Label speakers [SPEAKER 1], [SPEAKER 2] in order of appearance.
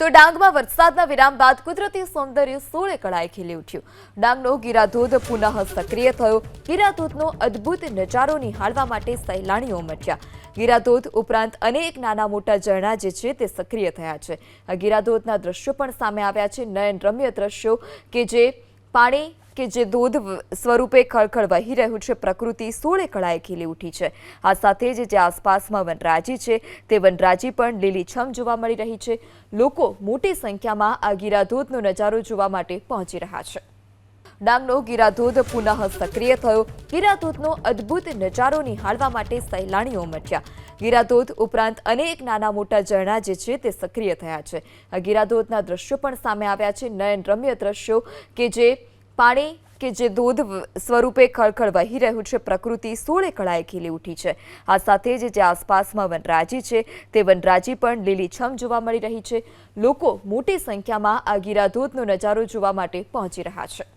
[SPEAKER 1] તો ડાંગમાં વરસાદના વિરામ બાદ કુદરતી સૌંદર્ય સોળે કળાએ ખીલી ઉઠ્યું. ડાંગનો ગિરાધોધ પુનઃ સક્રિય થયો. ગીરાધોધનો અદ્ભુત નજારો નિહાળવા માટે સહેલાણીઓ મટ્યા ગિરાધોધ ઉપરાંત અનેક નાના મોટા ઝરણા જે છે તે સક્રિય થયા છે. આ ગીરાધોધના દ્રશ્યો પણ સામે આવ્યા છે. નયનરમ્ય દ્રશ્યો કે જે પાણી કે જે ધોધ સ્વરૂપે ખળખળ વહી રહ્યું છે, પ્રકૃતિ સોળે કળાએ ખીલી ઉઠી છે. આ સાથે જ જે આસપાસમાં વનરાજી છે, તે વનરાજી પણ લીલીછમ જોવા મળી રહી છે. લોકો મોટી સંખ્યામાં આ ગિરાધોધનો નજારો જોવા માટે પહોંચી રહ્યા છે. ડાંગનો ગિરાધોધ પુનઃ સક્રિય થયો. ગીરાધોધનો અદ્ભુત નજારો નિહાળવા માટે સહેલાણીઓ મટ્યા. ગીરાધોધ ઉપરાંત અનેક નાના મોટા ઝરણા જે છે, તે સક્રિય થયા છે. આ ગીરાધોધના દ્રશ્યો પણ સામે આવ્યા છે. નયનરમ્ય દ્રશ્યો કે જે પાણી કે જે ધોધ સ્વરૂપે ખળખળ વહી રહ્યું છે, પ્રકૃતિ સોળે કળાએ ખીલી ઉઠી છે. આ સાથે જ જે આસપાસમાં વનરાજી છે, તે વનરાજી પણ લીલીછમ જોવા મળી રહી છે. લોકો મોટી સંખ્યામાં આ ગીરાધોધનો નજારો જોવા માટે પહોંચી રહ્યા છે.